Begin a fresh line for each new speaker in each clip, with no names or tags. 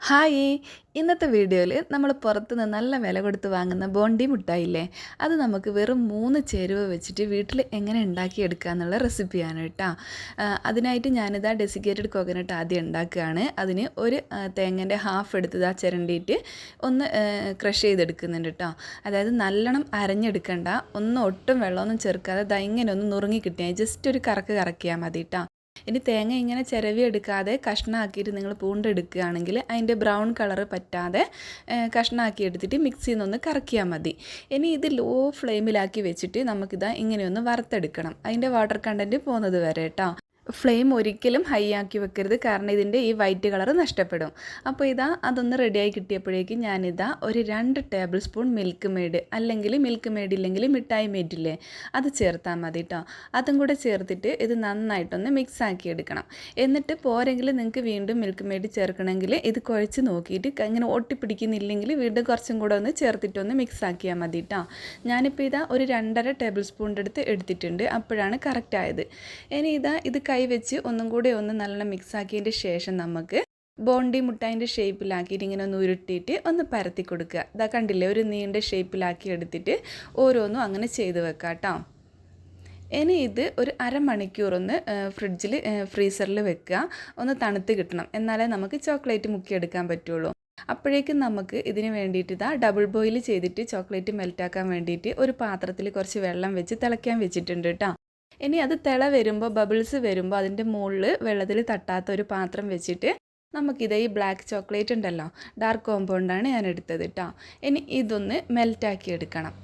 Hi. ഇന്നത്തെ വീഡിയോയിൽ നമ്മൾ പുറത്തുനിന്ന് നല്ല വില കൊടുത്ത് വാങ്ങുന്ന ബോണ്ടി മുട്ടായില്ലേ? അത് നമുക്ക് വെറും മൂന്ന് ചേരുവ വെച്ചിട്ട് വീട്ടിൽ എങ്ങനെ ഉണ്ടാക്കിയെടുക്കുക എന്നുള്ള റെസിപ്പിയാണ് കേട്ടോ. അതിനായിട്ട് ഞാനിതാ ഡെസിക്കേറ്റഡ് കോക്കനട്ട് ആദ്യം ഉണ്ടാക്കുകയാണ്. അതിന് ഒരു തേങ്ങന്റെ ഹാഫ് എടുത്തത് ആ ചിരണ്ടിയിട്ട് ഒന്ന് ക്രഷ് ചെയ്തെടുക്കുന്നുണ്ട് കേട്ടോ. അതായത് നല്ലോണം അരഞ്ഞെടുക്കണ്ട. ഒന്നും ഒട്ടും വെള്ളമൊന്നും ചേർക്കാതെ ദാ ഇങ്ങനെ ഒന്ന് നുറുങ്ങി കിട്ടിയാൽ ജസ്റ്റ് ഒരു കറക്ക് കറക്കിയാൽ മതി കേട്ടോ. ഇനി തേങ്ങ ഇങ്ങനെ ചിരവി എടുക്കാതെ കഷ്ണമാക്കിയിട്ട് നിങ്ങൾ പൂണ്ടെടുക്കുകയാണെങ്കിൽ അതിന്റെ ബ്രൗൺ കളർ പറ്റാതെ കഷ്ണമാക്കി എടുത്തിട്ട് മിക്സിയിൽ നിന്നൊന്ന് കറക്കിയാൽ മതി. ഇനി ഇത് ലോ ഫ്ലെയിമിലാക്കി വെച്ചിട്ട് നമുക്കിത് ഇങ്ങനെയൊന്ന് വറുത്തെടുക്കണം. അതിന്റെ വാട്ടർ കണ്ടന്റ് പോകുന്നത് വരെ കേട്ടോ ഫ്ലെയിം ഒരിക്കലും ഹൈ ആക്കി വെക്കരുത്. കാരണം ഇതിന്റെ ഈ വൈറ്റ് കളർ നഷ്ടപ്പെടും. അപ്പോൾ ഇതാ അതൊന്ന് റെഡിയായി കിട്ടിയപ്പോഴേക്കും ഞാനിതാ ഒരു രണ്ട് ടേബിൾ സ്പൂൺ മിൽക്ക് മെയ്ഡ് അല്ലെങ്കിൽ മിൽക്ക് മെയ്ഡ് ഇല്ലെങ്കിൽ മിഠായി മേഡില്ലേ അത് ചേർത്താൽ മതി കേട്ടോ അതും കൂടെ ചേർത്തിട്ട് ഇത് നന്നായിട്ടൊന്ന് മിക്സ് ആക്കി എടുക്കണം. എന്നിട്ട് പോരെങ്കിൽ നിങ്ങൾക്ക് വീണ്ടും മിൽക്ക് മെയ്ഡ് ചേർക്കണമെങ്കിൽ ഇത് കുഴച്ച് നോക്കിയിട്ട് ഇങ്ങനെ ഒട്ടിപ്പിടിക്കുന്നില്ലെങ്കിൽ വീണ്ടും കുറച്ചും കൂടെ ഒന്ന് ചേർത്തിട്ടൊന്ന് മിക്സ് ആക്കിയാൽ മതി കേട്ടോ ഞാനിപ്പോൾ ഇതാ ഒരു രണ്ടര ടേബിൾ സ്പൂണിന്റെ അടുത്ത് എടുത്തിട്ടുണ്ട്. അപ്പോഴാണ് കറക്റ്റ് ആയത്. ഇനി ഇതാ ഇത് വെച്ച് ഒന്നും കൂടി ഒന്ന് നല്ലോണം മിക്സ് ആക്കിയതിന്റെ ശേഷം നമുക്ക് ബോണ്ടി മുട്ടായിന്റെ ഷേപ്പിലാക്കിയിട്ട് ഇങ്ങനെ ഒന്ന് ഉരുട്ടിയിട്ട് ഒന്ന് പരത്തി കൊടുക്കുക. ഇതാ കണ്ടില്ലേ ഒരു നീണ്ട ഷേപ്പിലാക്കി എടുത്തിട്ട് ഓരോന്നും അങ്ങനെ ചെയ്ത് വെക്കാം കേട്ടോ ഇനി ഇത് ഒരു അരമണിക്കൂർ ഒന്ന് ഫ്രിഡ്ജിൽ ഫ്രീസറിൽ വെക്കുക. ഒന്ന് തണുത്ത് കിട്ടണം. എന്നാലേ നമുക്ക് ചോക്ലേറ്റ് മുക്കിയെടുക്കാൻ പറ്റുള്ളൂ. അപ്പോഴേക്കും നമുക്ക് ഇതിന് വേണ്ടിയിട്ട് ഇതാ ഡബിൾ ബോയിൽ ചെയ്തിട്ട് ചോക്ലേറ്റ് മെൽറ്റാക്കാൻ വേണ്ടിയിട്ട് ഒരു പാത്രത്തിൽ കുറച്ച് വെള്ളം വെച്ച് തിളയ്ക്കാൻ വെച്ചിട്ടുണ്ട് കേട്ടോ ഇനി അത് തിള വരുമ്പോൾ ബബിൾസ് വരുമ്പോൾ അതിന്റെ മുകളിൽ വെള്ളത്തിൽ തട്ടാത്ത ഒരു പാത്രം വെച്ചിട്ട് നമുക്കിത് ഈ ബ്ലാക്ക് ചോക്ലേറ്റ് ഉണ്ടല്ലോ ഡാർക്ക് കോമ്പൗണ്ടാണ് ഞാൻ എടുത്തത് കേട്ടോ ഇനി ഇതൊന്ന് മെൽറ്റാക്കി എടുക്കണം.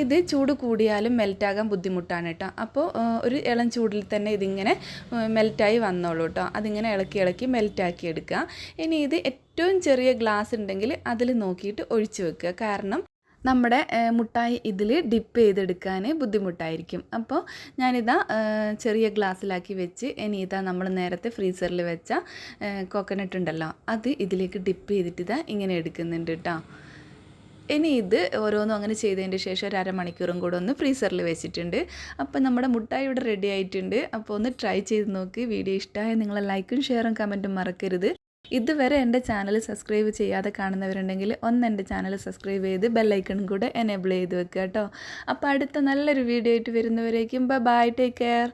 ഇത് ചൂട് കൂടിയാലും മെൽറ്റാകാൻ ബുദ്ധിമുട്ടാണ് കേട്ടോ അപ്പോൾ ഒരു ഇളം ചൂടിൽ തന്നെ ഇതിങ്ങനെ മെൽറ്റായി വന്നോളൂ കേട്ടോ അതിങ്ങനെ ഇളക്കി ഇളക്കി മെൽറ്റാക്കി എടുക്കുക. ഇനി ഇത് ഏറ്റവും ചെറിയ ഗ്ലാസ് ഉണ്ടെങ്കിൽ അതിൽ നോക്കിയിട്ട് ഒഴിച്ചു വെക്കുക. കാരണം നമ്മുടെ മുട്ടായി ഇതിൽ ഡിപ്പ് ചെയ്തെടുക്കാൻ ബുദ്ധിമുട്ടായിരിക്കും. അപ്പോൾ ഞാനിതാ ചെറിയ ഗ്ലാസ്സിലാക്കി വെച്ച് ഇനി ഇതാ നമ്മൾ നേരത്തെ ഫ്രീസറിൽ വെച്ച കോക്കനട്ട് ഉണ്ടല്ലോ അത് ഇതിലേക്ക് ഡിപ്പ് ചെയ്തിട്ട് ഇതാ ഇങ്ങനെ എടുക്കുന്നുണ്ട് കേട്ടോ ഇനി ഇത് ഓരോന്നും അങ്ങനെ ചെയ്തതിന്റെ ശേഷം ഒരു അരമണിക്കൂറും കൂടെ ഒന്ന് ഫ്രീസറിൽ വെച്ചിട്ടുണ്ട്. അപ്പോൾ നമ്മുടെ മുട്ടായി ഇവിടെ റെഡി ആയിട്ടുണ്ട്. അപ്പോൾ ഒന്ന് ട്രൈ ചെയ്ത് നോക്കി. വീഡിയോ ഇഷ്ടമായ നിങ്ങളെ ലൈക്കും ഷെയറും കമന്റും മറക്കരുത്. ഇതുവരെ എന്റെ ചാനൽ സബ്സ്ക്രൈബ് ചെയ്യാതെ കാണുന്നവരുണ്ടെങ്കിൽ ഒന്ന് എന്റെ ചാനൽ സബ്സ്ക്രൈബ് ചെയ്ത് ബെല്ലൈക്കണും കൂടെ എനേബിൾ ചെയ്ത് വെക്കുക കേട്ടോ. അപ്പോൾ അടുത്ത നല്ലൊരു വീഡിയോ ആയിട്ട് വരുന്നവരേക്കും ബൈ ടേക്ക് കെയർ